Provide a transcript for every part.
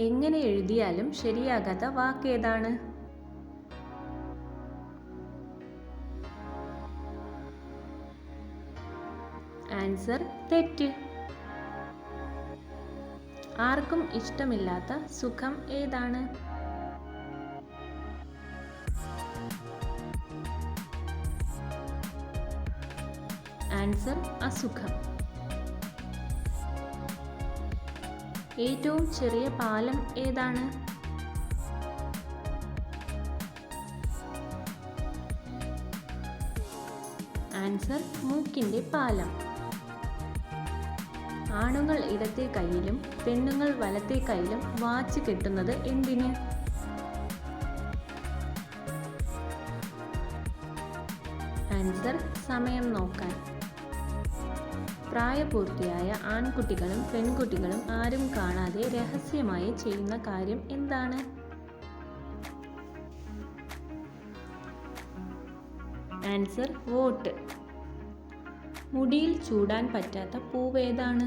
എങ്ങനെ എഴുതിയാലും ശരിയാകാത്ത വാക്കേതാണ്. ആൻസർ തെറ്റ്. ആർക്കും ഇഷ്ടമില്ലാത്ത സുഖം ഏതാണ്? ആൻസർ അസുഖം. ഏറ്റവും ചെറിയ പാലം ഏതാണ്? ആൻസർ മൂക്കിന്റെ പാലം. ആണുങ്ങൾ ഇടത്തെ കൈയിലും പെണ്ണുങ്ങൾ വലത്തെ കൈയിലും വാച്ച് കെട്ടുന്നത് എന്തിന്? ആൻസർ സമയം നോക്കാൻ. പ്രായപൂർത്തിയായ ആൺകുട്ടികളും പെൺകുട്ടികളും ആരും കാണാതെ രഹസ്യമായി ചെയ്യുന്ന കാര്യം എന്താണ്? Answer vote. മുടിയിൽ ചൂടാൻ പറ്റാത്ത പൂവേതാണ്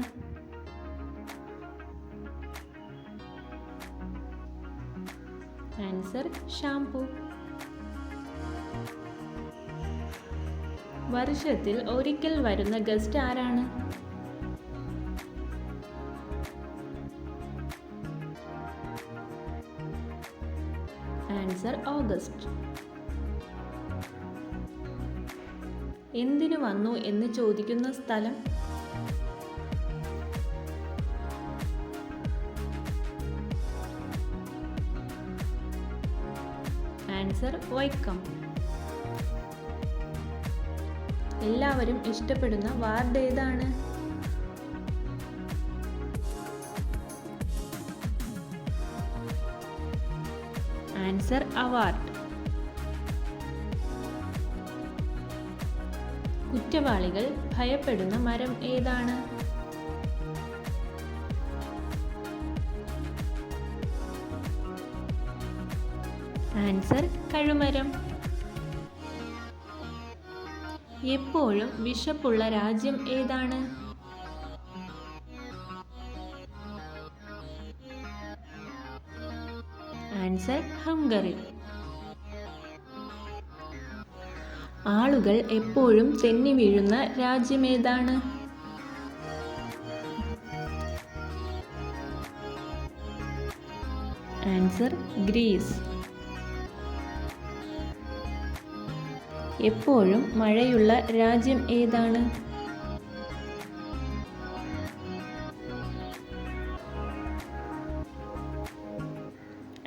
ആൻസർ ഷാംപൂ. വർഷത്തിൽ ഒരിക്കൽ വരുന്ന ഗസ്റ്റ് ആരാണ്? Answer August. എന്തിനു വന്നു എന്ന് ചോദിക്കുന്ന സ്ഥലം? ആൻസർ വൈക്കം. എല്ലാവരും ഇഷ്ടപ്പെടുന്ന വാർഡ് ഏതാണ്? ആൻസർ അവാർഡ് കുറ്റവാളികൾ ഭയപ്പെടുന്ന മരം ഏതാണ്? ആൻസർ കഴുമരം. എപ്പോഴും വിശപ്പുള്ള രാജ്യം ഏതാണ്? Answer Hungary. ആളുകൾ എപ്പോഴും തെന്നി വീഴുന്ന രാജ്യം ഏതാണ്? Answer Greece. എപ്പോഴും മഴയുള്ള രാജ്യം ഏതാണ്?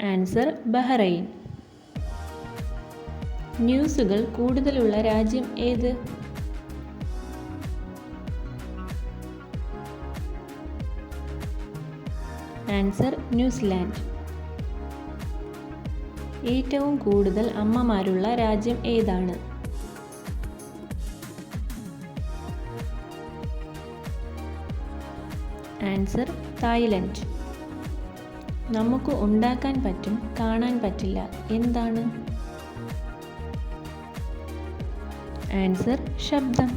Answer Bahrain. ന്യൂസുകൾ കൂടുതലുള്ള രാജ്യം ഏത്? Answer New Zealand. ഏറ്റവും കൂടുതൽ അമ്മമാരുള്ള രാജ്യം ഏതാണ്? Answer Thailand. നമുക്ക് ഉണ്ടാക്കാൻ പറ്റും കാണാൻ പറ്റില്ല എന്താണ്? ആൻസർ ശബ്ദം.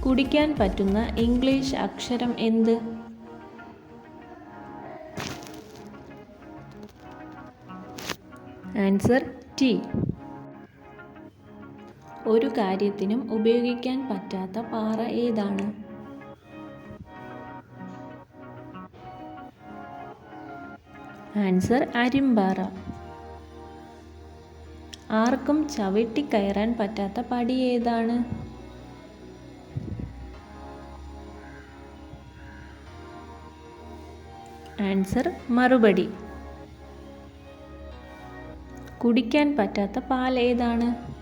കുടിക്കാൻ പറ്റുന്ന ഇംഗ്ലീഷ് അക്ഷരം എന്ത്? Answer T. ഒരു കാര്യത്തിനും ഉപയോഗിക്കാൻ പറ്റാത്ത പാറ ഏതാണ്? ആൻസർ അരിമ്പാറ. ആർക്കും ചവിട്ടിക്കയറാൻ പറ്റാത്ത പടി ഏതാണ്? ആൻസർ മറുപടി. കുടിക്കാൻ പറ്റാത്ത പാൽ ഏതാണ്?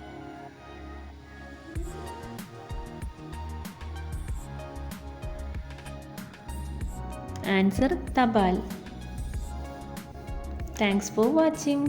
ആൻസർ തപാൽ താങ്ക്സ് ഫോർ വാച്ചിങ്